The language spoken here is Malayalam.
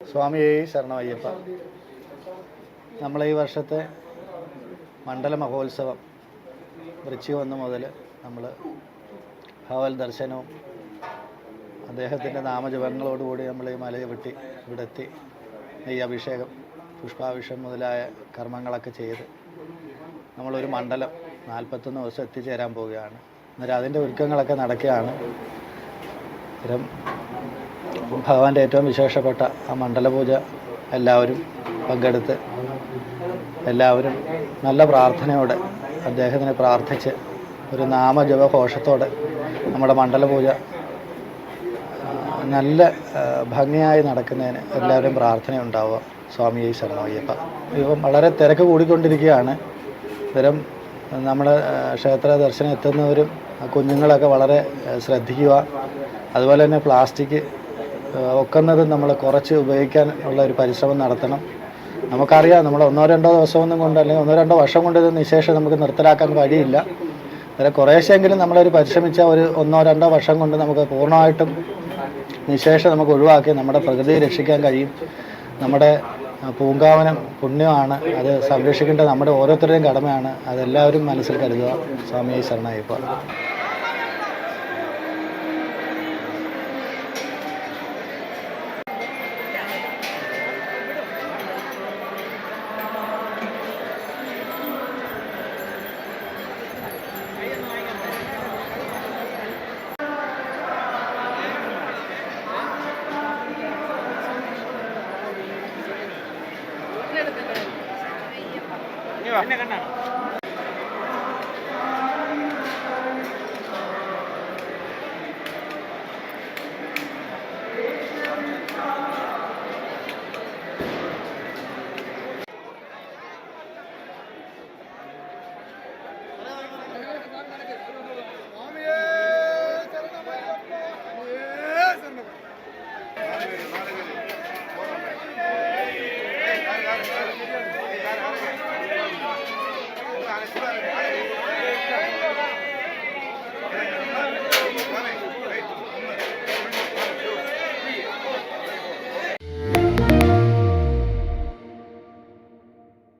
സ്വാമിയെ ശരണമയ്യപ്പ. നമ്മൾ ഈ വർഷത്തെ മണ്ഡല മഹോത്സവം വൃച്ചി ഒന്ന് മുതൽ നമ്മൾ ഭവൽ ദർശനവും അദ്ദേഹത്തിന്റെ നാമജപങ്ങളോടുകൂടി നമ്മൾ ഈ മലയെ വെട്ടി ഇവിടെ എത്തി നെയ്യഭിഷേകം പുഷ്പാഭിഷേകം മുതലായ കർമ്മങ്ങളൊക്കെ ചെയ്ത് നമ്മളൊരു മണ്ഡലം നാൽപ്പത്തൊന്ന് ദിവസം എത്തിച്ചേരാൻ പോവുകയാണ്. അന്നേരം അതിന്റെ ഒരുക്കങ്ങളൊക്കെ നടക്കുകയാണ്. ഭഗവാന്റെ ഏറ്റവും വിശേഷപ്പെട്ട ആ മണ്ഡലപൂജ എല്ലാവരും പങ്കെടുത്ത് എല്ലാവരും നല്ല പ്രാർത്ഥനയോടെ അദ്ദേഹത്തിനെ പ്രാർത്ഥിച്ച് ഒരു നാമജപഘോഷത്തോടെ നമ്മുടെ മണ്ഡലപൂജ നല്ല ഭംഗിയായി നടക്കുന്നതിന് എല്ലാവരും പ്രാർത്ഥന ഉണ്ടാവുക സ്വാമിയെ ശരണമയ്യപ്പ ഇപ്പം വളരെ തിരക്ക് കൂടിക്കൊണ്ടിരിക്കുകയാണ്. ഇത്തരം നമ്മുടെ ക്ഷേത്ര ദർശനം എത്തുന്നവരും കുഞ്ഞുങ്ങളൊക്കെ വളരെ ശ്രദ്ധിക്കുക. അതുപോലെ തന്നെ പ്ലാസ്റ്റിക് ഒക്കുന്നത് നമ്മൾ കുറച്ച് ഉപയോഗിക്കാൻ ഉള്ള ഒരു പരിശ്രമം നടത്തണം. നമുക്കറിയാം നമ്മൾ ഒന്നോ രണ്ടോ ദിവസമൊന്നും കൊണ്ട് അല്ലെങ്കിൽ ഒന്നോ രണ്ടോ വർഷം കൊണ്ട് ഇത് നിശേഷം നമുക്ക് നിർത്തലാക്കാൻ കഴിയില്ല അന്നേരം കുറേശ്ശെങ്കിലും നമ്മളൊരു പരിശ്രമിച്ച ഒരു ഒന്നോ രണ്ടോ വർഷം കൊണ്ട് നമുക്ക് പൂർണമായിട്ടും നിശേഷം നമുക്ക് ഒഴിവാക്കി നമ്മുടെ പ്രകൃതിയെ രക്ഷിക്കാൻ കഴിയും. നമ്മുടെ പൂങ്കാവനം പുണ്യമാണ്. അത് സംരക്ഷിക്കേണ്ടത് നമ്മുടെ ഓരോരുത്തരുടെയും കടമയാണ്. അതെല്ലാവരും മനസ്സിൽ കരുതുക. സ്വാമിയെ ശരണയ്യപ്പ എന്നെ കണ്ടാണ്